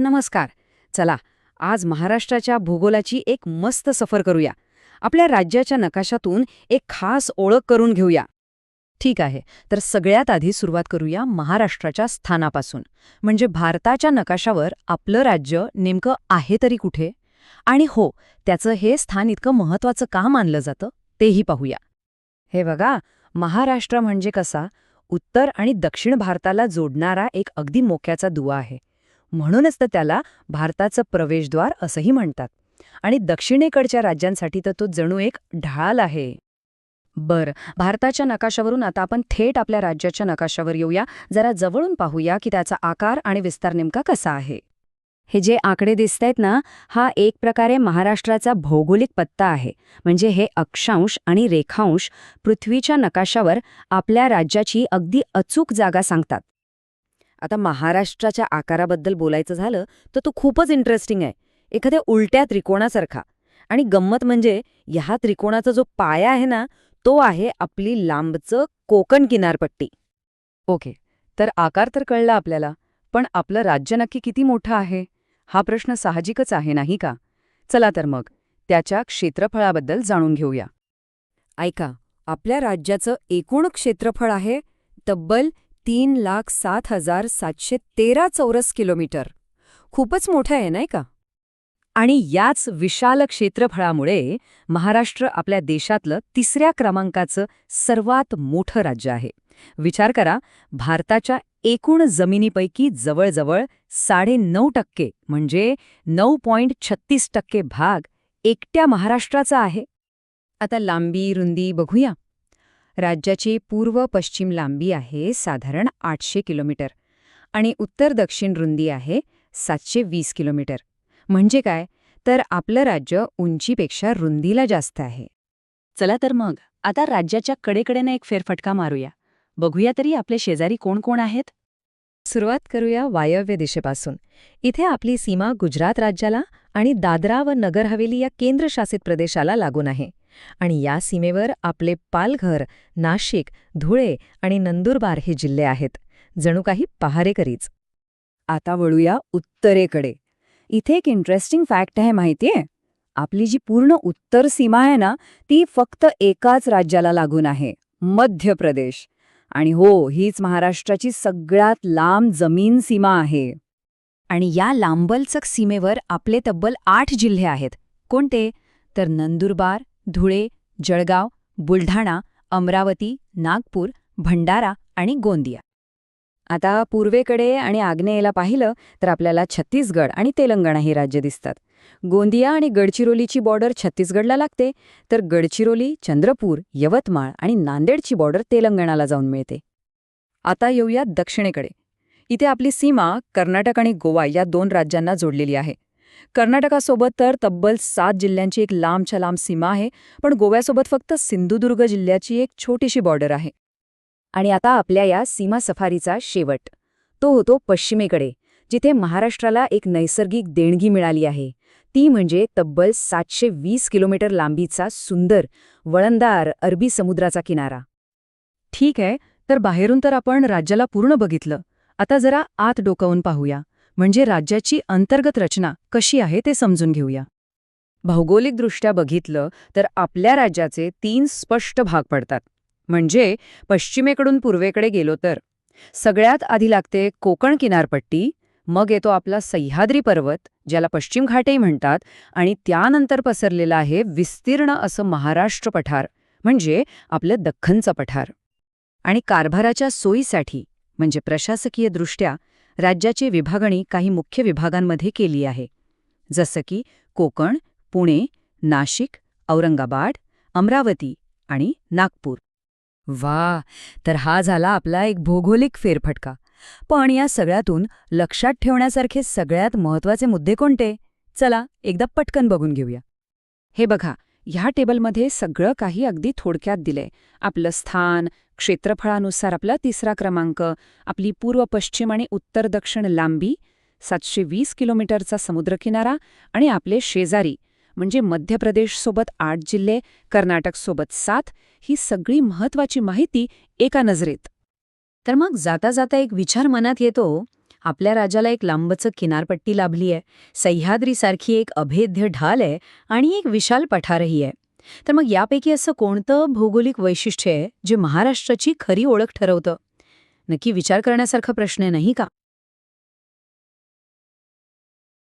नमस्कार. चला आज महाराष्ट्राच्या भूगोलाची एक मस्त सफर करूया. आपल्या राज्याच्या नकाशातून एक खास ओळख करून घेऊया. ठीक आहे तर सगळ्यात आधी सुरुवात करूया महाराष्ट्राच्या स्थानापासून. म्हणजे भारताच्या नकाशावर आपलं राज्य नेमकं आहे तरी कुठे? आणि हो त्याचं हे स्थान इतकं महत्वाचं का मानलं जातं तेही पाहूया. हे बघा महाराष्ट्र म्हणजे कसा? उत्तर आणि दक्षिण भारताला जोडणारा एक अगदी मोक्याचा दुवा आहे. म्हणूनच तर त्याला भारताचं प्रवेशद्वार असंही म्हणतात. आणि दक्षिणेकडच्या राज्यांसाठी तर तो जणू एक ढाल आहे. बर भारताच्या नकाशावरून आता आपण थेट आपल्या राज्याच्या नकाशावर येऊया. जरा जवळून पाहूया की त्याचा आकार आणि विस्तार नेमका कसा आहे. हे जे आकडे दिसतायत ना हा एक प्रकारे महाराष्ट्राचा भौगोलिक पत्ता आहे. म्हणजे हे अक्षांश आणि रेखांश पृथ्वीच्या नकाशावर आपल्या राज्याची अगदी अचूक जागा सांगतात. आता महाराष्ट्राच्या आकाराबद्दल बोलायचं झालं तर तो खूपच इंटरेस्टिंग आहे. एखाद्या उलट्या त्रिकोणासारखा. आणि गंमत म्हणजे ह्या त्रिकोणाचा जो पाया आहे ना तो आहे आपली लांबचं कोकण किनारपट्टी. ओके तर आकार तर कळला आपल्याला पण आपलं राज्य नक्की किती मोठं आहे? हा प्रश्न साहजिकच आहे नाही का? चला तर मग त्याच्या क्षेत्रफळाबद्दल जाणून घेऊया. ऐका आपल्या राज्याचं एकूण क्षेत्रफळ आहे तब्बल तीन लाख सात हजार सातशे तेरा चौरस किलोमीटर. खूपच मोठं आहे नाही का? आणि याच विशाल क्षेत्रफळामुळे महाराष्ट्र आपल्या देशातलं तिसऱ्या क्रमांकाचं सर्वात मोठं राज्य आहे. विचार करा भारताच्या एकूण जमिनीपैकी जवळजवळ साडेनऊ टक्के म्हणजे नऊ पॉइंट छत्तीस टक्के भाग एकट्या महाराष्ट्राचा आहे. आता लांबी रुंदी बघूया. राज्याची पूर्व पश्चिम लांबी आहे साधारण आठशे किलोमीटर आणि उत्तर दक्षिण रुंदी आहे सातशे वीस किलोमीटर. म्हणजे काय? तर आपलं राज्य उंचीपेक्षा रुंदीला जास्त आहे. चला तर मग आता राज्याच्या कडेकडेनं एक फेरफटका मारूया. बघूया तरी आपले शेजारी कोण कोण आहेत? सुरुवात करूया वायव्य दिशेपासून. इथे आपली सीमा गुजरात राज्याला आणि दादरा व नगर हवेली या केंद्रशासित प्रदेशाला लागून आहे. आणि या सीमेवर आपले पालघर नाशिक धुळे आणि नंदुरबार हे जिल्हे आहेत. जणू काही पहारेकरीच. आता वळूया उत्तरेकडे. इथे एक इंटरेस्टिंग फॅक्ट आहे माहितीये? आपली जी पूर्ण उत्तर सीमा आहे ना ती फक्त एकाच राज्याला लागून आहे मध्य प्रदेश. आणि हो हीच महाराष्ट्राची सगळ्यात लांब जमीन सीमा आहे. आणि या लांबलचक सीमेवर आपले तब्बल आठ जिल्हे आहेत. कोणते? तर नंदुरबार धुळे जळगाव बुलढाणा अमरावती नागपूर भंडारा आणि गोंदिया. आता पूर्वेकडे आणि आग्नेयेला पाहिलं तर आपल्याला छत्तीसगड आणि तेलंगणा ही राज्य दिसतात. गोंदिया आणि गडचिरोलीची बॉर्डर छत्तीसगडला लागते तर गडचिरोली चंद्रपूर यवतमाळ आणि नांदेडची बॉर्डर तेलंगणाला जाऊन मिळते. आता येऊया दक्षिणेकडे. इथे आपली सीमा कर्नाटक आणि गोवा या दोन राज्यांना जोडलेली आहे. कर्नाटकासोबत तर तब्बल सात जिल्ह्यांची एक लांबच्या लांब सीमा आहे पण गोव्यासोबत फक्त सिंधुदुर्ग जिल्ह्याची एक छोटीशी बॉर्डर आहे. आणि आता आपल्या या सीमा सफारीचा शेवट. तो होतो पश्चिमेकडे जिथे महाराष्ट्राला एक नैसर्गिक देणगी मिळाली आहे. ती म्हणजे तब्बल सातशे वीस किलोमीटर लांबीचा सुंदर वळंदार अरबी समुद्राचा किनारा. ठीक आहे तर बाहेरून तर आपण राज्याला पूर्ण बघितलं. आता जरा आत डोकावून पाहूया. म्हणजे राज्याची अंतर्गत रचना कशी आहे ते समजून घेऊया. भौगोलिकदृष्ट्या बघितलं तर आपल्या राज्याचे तीन स्पष्ट भाग पडतात. म्हणजे पश्चिमेकडून पूर्वेकडे गेलो तर. सगळ्यात आधी लागते कोकण किनारपट्टी मग येतो आपला सह्याद्री पर्वत ज्याला पश्चिम घाटही म्हणतात आणि त्यानंतर पसरलेलं आहे विस्तीर्ण असं महाराष्ट्र पठार म्हणजे आपलं दख्खनचं पठार. आणि कारभाराच्या सोयीसाठी म्हणजे प्रशासकीय दृष्ट्या राज्याची विभागणी काही मुख्य विभागांमध्ये केली आहे. जसं की कोकण पुणे नाशिक औरंगाबाद अमरावती आणि नागपूर. वा तर हा झाला आपला एक भौगोलिक फेरफटका. पण या सगळ्यातून लक्षात ठेवण्यासारखे सगळ्यात महत्त्वाचे मुद्दे कोणते? चला एकदा पटकन बघून घेऊया. हे बघा ह्या टेबलमध्ये सगळं काही अगदी थोडक्यात दिलंय. आपलं स्थान क्षेत्रफळानुसार आपला तिसरा क्रमांक आपली पूर्व पश्चिम आणि उत्तर दक्षिण लांबी सातशे वीस किलोमीटरचा समुद्रकिनारा आणि आपले शेजारी म्हणजे मध्य प्रदेशसोबत आठ जिल्हे कर्नाटकसोबत सात ही सगळी महत्वाची माहिती एका नजरेत. तर मग जाता जाता एक विचार मनात येतो आपल्या राज्याला एक लांबचं किनारपट्टी लाभली आहे. सह्याद्रीसारखी एक अभेद्य ढाल आहे आणि एक विशाल पठारही आहे. तर मग यापैकी असं कोणतं भौगोलिक वैशिष्ट्य आहे जे महाराष्ट्राची खरी ओळख ठरवतं? नक्की विचार करण्यासारखा प्रश्न नाही का?